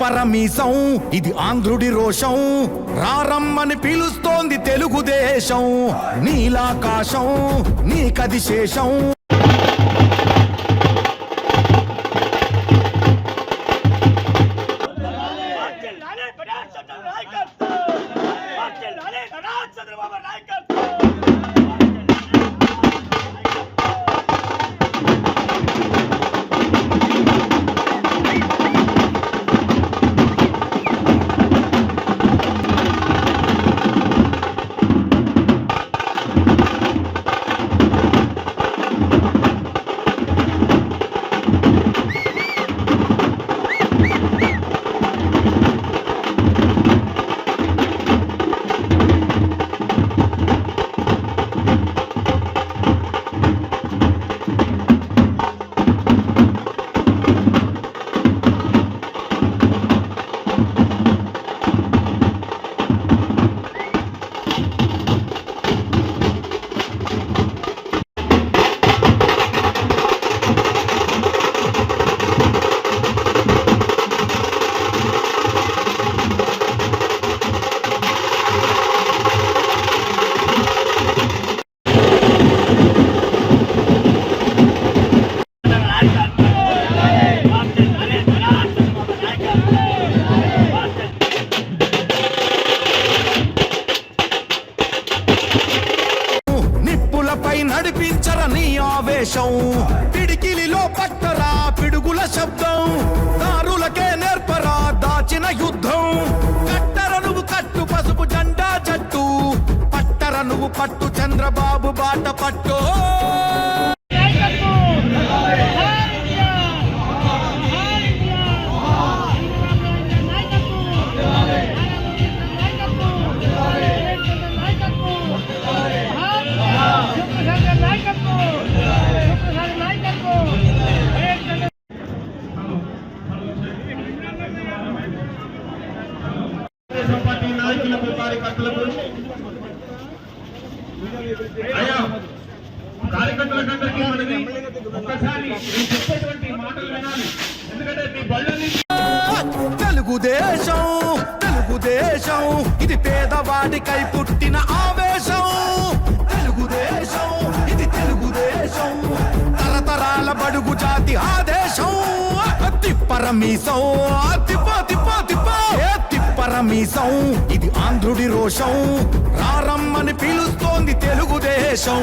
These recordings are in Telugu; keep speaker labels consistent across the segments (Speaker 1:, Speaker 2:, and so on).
Speaker 1: పరమీసం మీసం ఇది ఆంధ్రుడి రోషం. రారమ్మని పిలుస్తోంది తెలుగుదేశం. నీలాకాశం నీకది శేషం.
Speaker 2: ప్రకాష్ చంద్రబాబు
Speaker 3: తెలుగుదేశం
Speaker 1: తెలుగుదేశం ఇది పేదవాడికై పుట్టిన ఆవేశం. తెలుగుదేశం ఇది తెలుగుదేశం తరతరాల బడుగు జాతి ఆదేశం. తిప్పరమీసం తిప్ప తిప్ప తిప్ప తిప్పరమీసం ఇది ఆంధ్రుడి రోషం. రారమ్మని పిలుస్తోంది తెలుగుదేశం.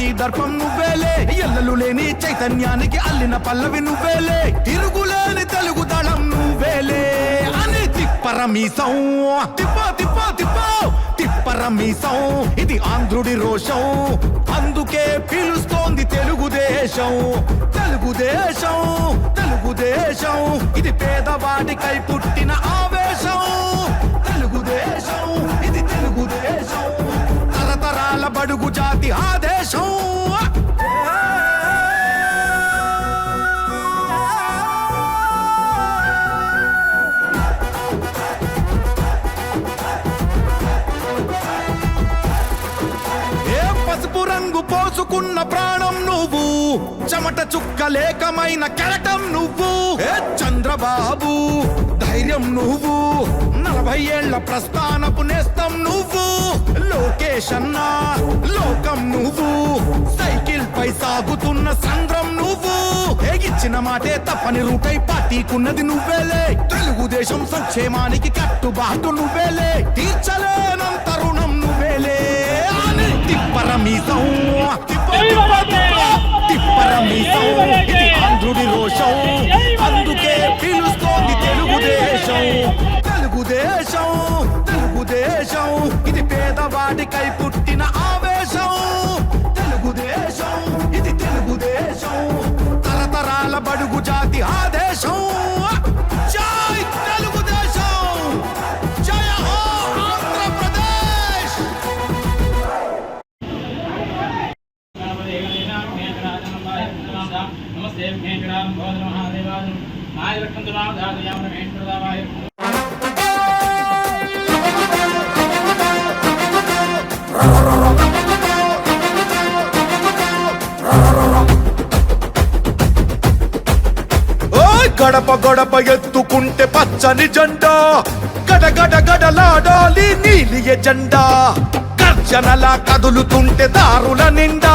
Speaker 1: పార్టీ దర్పం నువ్వేలే. ఎల్లలు లేని చైతన్యానికి అల్లిన పల్లవి నువ్వేలే. తిరుగులేని తెలుగు దళం నువ్వేలే. అని తిప్పరమీసం. తిప్ప తిప్ప తిప్ప. తిప్పరమీసం. ఇది ఆంధ్రుడి రోషం. అందుకే పిలుస్తోంది తెలుగుదేశం. తెలుగుదేశం తెలుగుదేశం. ఇది పేదవాడికై పుట్టిన ఆవేశం. తెలుగుదేశం ఇది తెలుగుదేశం. తరతరాల బడుగు జాతి ఆదేశం. చెమట చుక్క లేకమైన కెరటం నువ్వు. ఏ చంద్రబాబు ధైర్యం నువ్వు. నలభై ఏళ్ళ ప్రస్థానపు నేస్తం నువ్వు. లోకేష్ అన్నా లోకం నువ్వు. సైకిల్ పై సాగుతున్న సంద్రం నువ్వు. ఏ ఇచ్చిన మాటే తప్పని రూటై పార్టీకున్నది నువ్వేలే తెలుగుదేశం సంక్షేమానికి కట్టుబాటు నువ్వేలే తీర్చలేనంత రుణం నువ్వేలే అని మీసం తిప్పర మీసం ఇది ఆంధ్రుడి రోషం. అందుకే పిలుస్తోంది తెలుగుదేశం. తెలుగుదేశం తెలుగుదేశం. ఇది పేదవాడికై పుట్టిన ఆవేశం. తెలుగుదేశం ఇది తెలుగుదేశం. తరతరాల బడుగు జాతి ఆదేశం. గడప గడప ఎత్తుకుంటే పచ్చని జెండా. గడ గడలాడాలి నీలియ జెండా గర్జనలా కదులుతుంటే దారుల నిండా.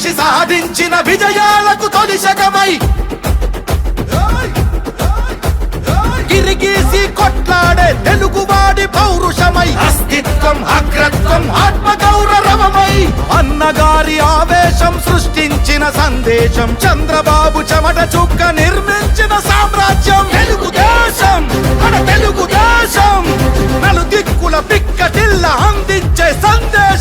Speaker 1: మనిషి సాధించిన విజయాలకు తొలి శకమై. గిరిగీసి కొట్లాడే తెలుగువాడి పౌరుషమై. అస్తిత్వం అగ్రత్వం ఆత్మ గౌరవమై అన్నగారి ఆవేశం సృష్టించిన సందేశం. చంద్రబాబు చెమట చుక్క నిర్మించిన సామ్రాజ్యం. తెలుగుదేశం మన తెలుగుదేశం. నలు దిక్కుల పిక్కటిల్ల అందించే సందేశం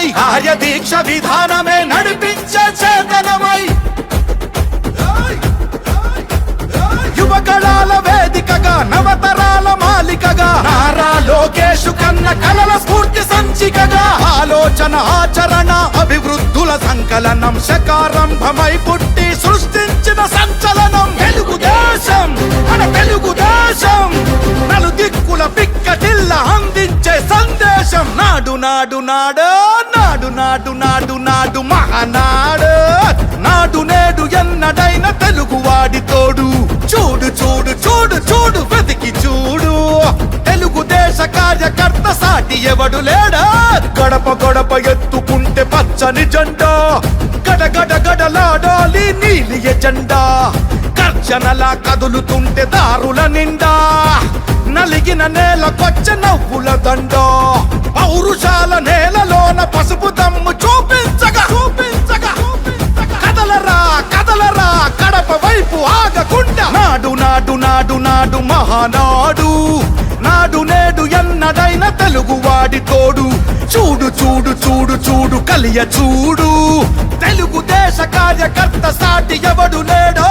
Speaker 1: కేతనమై కార్యదీక్ష విధానమే నడిపించే చేతనమై. యువకళాల వేదికగా నవతరాల మాలికగా నారా లోకేష్ కన్న కలల స్ఫూర్తి సంచికగా ఆలోచన ఆచరణ అభివృద్ధుల సంకలనం శకారంభమై పుట్టి సృష్టించిన సంచలనం. తెలుగుదేశం మన తెలుగుదేశం నలు దిక్కుల పిక్కటిల్ల అందించే సందేశం. నాడు నాడు నాడు నాడు నాడు నాడు నాడు మహానాడు. నాడు నేడు ఎన్నడైన తెలుగువాడి తోడు. చూడు చూడు చూడు చూడు వెతికి చూడు. తెలుగుదేశ కార్యకర్త సాటి ఎవడు లేడా? గడప గడప ఎత్తుకుంటే పచ్చని జెండా. గడగడ గడలాడాలి నీలి ఎజెండా కర్చనలా కదులుతుంటే దారుల నిండా. నలిగిన నేల కొచ్చ నవ్వుల దండ. పౌరుషాల నేలలోన పసుపు దమ్ము చూపించగా చూపించగా కదలరా కదలరా కడప వైపు ఆగకుండా. నాడు నాడు నాడు నాడు మహానాడు. నాడు నేడు ఎన్నడైన తెలుగువాడి తోడు. చూడు చూడు చూడు చూడు కలియ చూడు. తెలుగుదేశ కార్యకర్త సాటి ఎవడు నేడో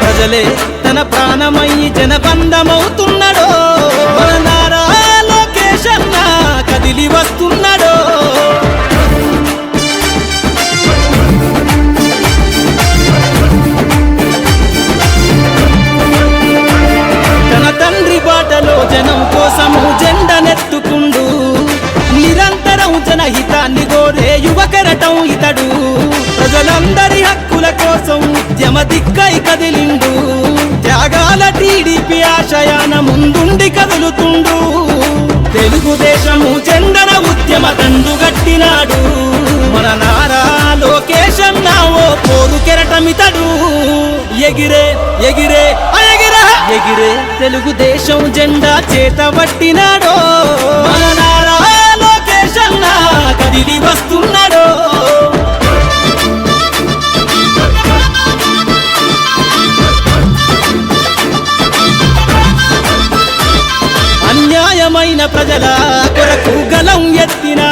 Speaker 4: ప్రజలే తన ప్రాణమయ్యి జనబంధమవుతున్నాడో. మన నారా లోకేష్ కదిలి వస్తున్నాడో. తన తండ్రి బాటలో జనం కోసము జెండనెత్తుకుండు నిరంతరం జనహితాన్ని కోరే యువకరటం ఇతడు. ప్రజలందరూ దిక్కై కదిలిండు. త్యాగాల టీడీపీ ఆశయాన ముందుండి కదులుతుండు. తెలుగుదేశము జెండన ఉద్యమ కందుగట్టినాడు మన నారా లోకేశం అన్న ఓ పోరు కెరటమితడు. ఎగిరే ఎగిరే ఎగిరే ఎగిరే తెలుగుదేశం జెండా చేత పట్టినాడో. మన నారా లోకేశం నా కదిలి వస్తున్నా.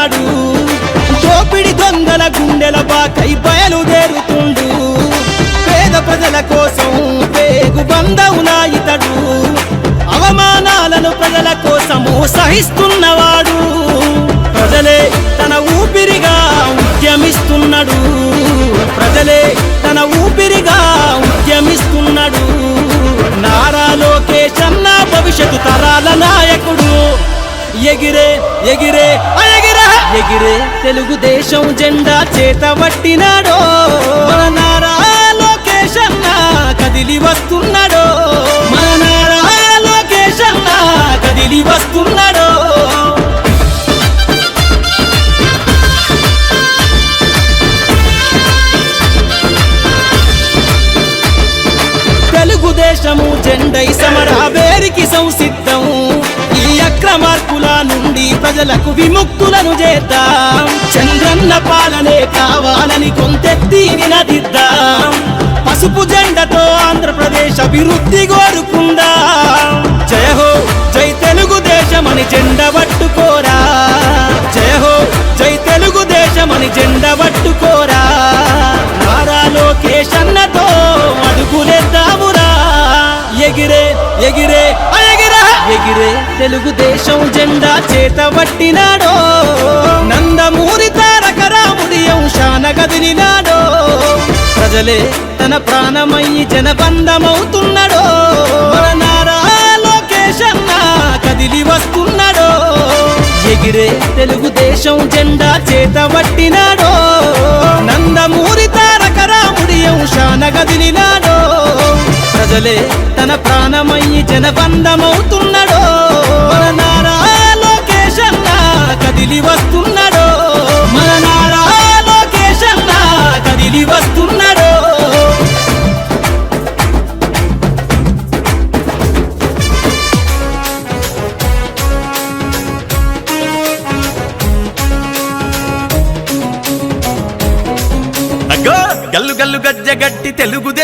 Speaker 4: ఎత్తినాడు దోపిడి దొంగల గుండెల బాకై బయలుదేరుతుండు పేద ప్రజల కోసం పేగు బంధవునా ఇతడు. అవమానాలను ప్రజల కోసము సహిస్తున్నవాడు. ప్రజలే తన ఊపిరిగా ఉద్యమిస్తున్నాడు. ప్రజలే తన ఊపిరిగా ఉద్యమిస్తున్నాడు. నారా లోకేష్ అన్న భవిష్యత్తు తరాల నాయకుడు. ఎగిరే ఎగిరే ఆ ఎగిరే తెలుగుదేశం జెండా చేత పట్టినాడో. మన నారా లోకేష్ అన్న కదిలి వస్తున్నాడో. మన నారా లోకేష్ అన్న కదిలి వస్తున్నాడో. తెలుగుదేశము జెండై సమరా వేరికి సంసిద్ధం. అక్రమార్కుల నుండి ప్రజలకు విముక్తులను చేద్దాం. చంద్రన్న పాలనే కావాలని కొంతెత్తి నినదిద్దాం. పసుపు జెండతో ఆంధ్రప్రదేశ్ అభివృద్ధి కోరుకుందాం. జయ హో జై తెలుగుదేశమని జెండ పట్టుకోరా. జయ హో జై తెలుగుదేశమని జెండ పట్టుకోరా. నారా లోకేష్ అన్నతో అడుగులేద్దామురా. ఎగిరే ఎగిరే ఎగిరే తెలుగుదేశం జెండా చేత పట్టినాడో. నందమూరి తారక రాముడి అంశాన గదిలినాడో. ప్రజలే తన ప్రాణమయ్యి జనబంధమవుతున్నాడో. నారా లోకేష్ కదిలి వస్తున్నాడో. ఎగిరే తెలుగుదేశం జెండా చేత పట్టినాడో. నందమూరి తారక రాముడి అంశాన గదిలినాడో. ప్రజలే తన ప్రాణమయ్యి జనబంధమవుతున్నాడో. మన నారా లోకేశన్న కదిలి వస్తున్నాడో. మన నారా లోకేశన్న కదిలి వస్తున్నాడో.
Speaker 5: గల్లు గల్లు గజ్జ గట్టి తెలుగు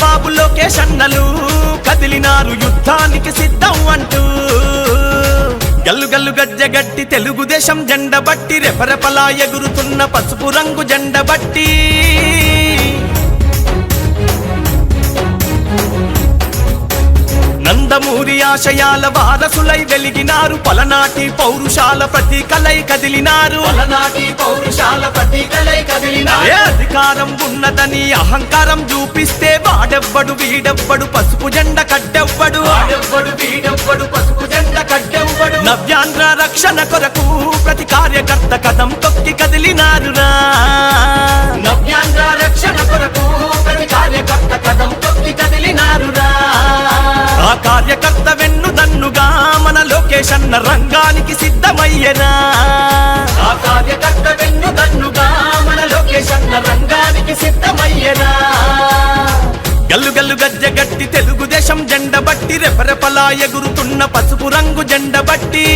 Speaker 5: చంద్రబాబు లోకేష్ అన్నలు కదిలినారు యుద్ధానికి సిద్ధం అంటూ. గల్లు గల్లు గజ్జ గట్టి తెలుగుదేశం జెండ బట్టి రెపరెపలా ఎగురుతున్న పసుపు రంగు జెండ ఆశయాల వారసులై వెలిగినారు. పలనాటి పౌరుషాల ప్రతీకలై కదిలినారు. పలనాటి పౌరుషాల ప్రతీకలై కదిలినారు. అధికారం ఉన్నదని అహంకారం చూపిస్తే వాడెవ్వడు వీడెవ్వడు పసుపు జెండ కట్టెవ్వడు. వాడెవ్వడు వీడెవ్వడు పసుపు జెండ కట్టెవ్వడు. నవ్యాంధ్ర రక్షణ కొరకు ప్రతి కార్యకర్త కథం తొక్కి కదిలినారురా. నవ్యాంధ్ర రక్షణ కొరకు ప్రతి కార్యకర్త కథం తొక్కి కదిలినారురా. కార్యకర్త అన్న రంగానికి సిద్ధమయ్యనా? ఆ కార్యకర్త వెన్ను దన్నుగా మన లోకేష్ అన్న రంగానికి సిద్ధమయ్యనా? గల్లు గల్లు గజ్జ గట్టి తెలుగుదేశం జెండ బట్టి రెపరెపలా ఎగురుతున్న పసుపు రంగు జెండ బట్టి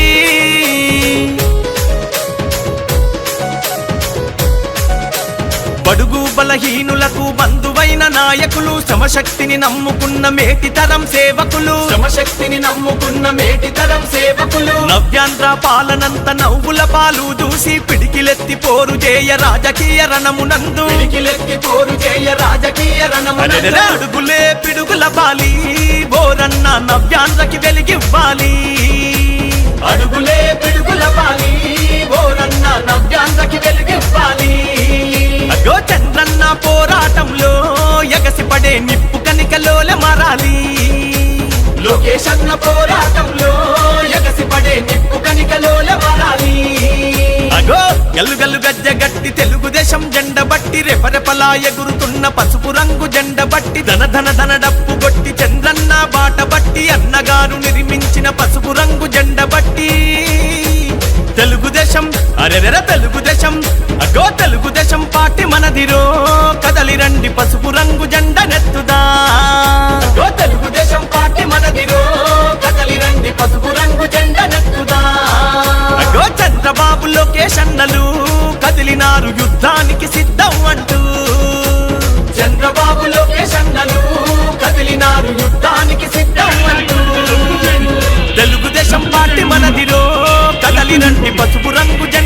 Speaker 5: బడుగు బలహీనులకు బంధువైన నాయకులు శ్రమశక్తిని నమ్ముకున్న మేటి తరం సేవకులు. శ్రమశక్తిని నమ్ముకున్న మేటి తరం సేవకులు. నవ్యాంధ్ర పాలనంత నవ్వుల పాలు దూసి పిడికిలెత్తి పోరు చేయ రాజకీయ రణమునందు. పిడికిలెత్తి పోరు చేయ రాజకీయ రణమునందు. అడుగులే పిడుగుల బాలి బోరన్న నవ్యాంధ్రకి వెలిగివ్వాలి. అడుగులే పిడుగుల బాలి బోరన్న నవ్యాంధ్రకి వెలిగివ్వాలి. గో చంద్రన్న పోరాటంలో ఎగసిపడే నిప్పు కనికలోల మారాలి. లోకేష్ అన్న పోరాటంలో ఎగసిపడే నిప్పు కనికలోల మారాలి. అగో గల్లు గల్లు గజ్జ గట్టి తెలుగుదేశం జెండ బట్టి రెపరెపలా ఎగురుతున్న పసుపు రంగు జెండ బట్టి ధన ధన ధన డప్పు కొట్టి చంద్రన్న బాట బట్టి అన్నగారు నిర్మించిన పసుపు రంగు జెండ బట్టి తెలుగుదేశం అరెరెర తెలుగుదేశం అగో తెలుగుదేశం పార్టీ మనదిరో కదలి రండి పసుపు రంగు జెండ నెత్తుదా. అగో తెలుగుదేశం పార్టీ మనదిరో కదలి రండి పసుపు రంగు జెండ కాలినంటి పసుపు రంగు జెండా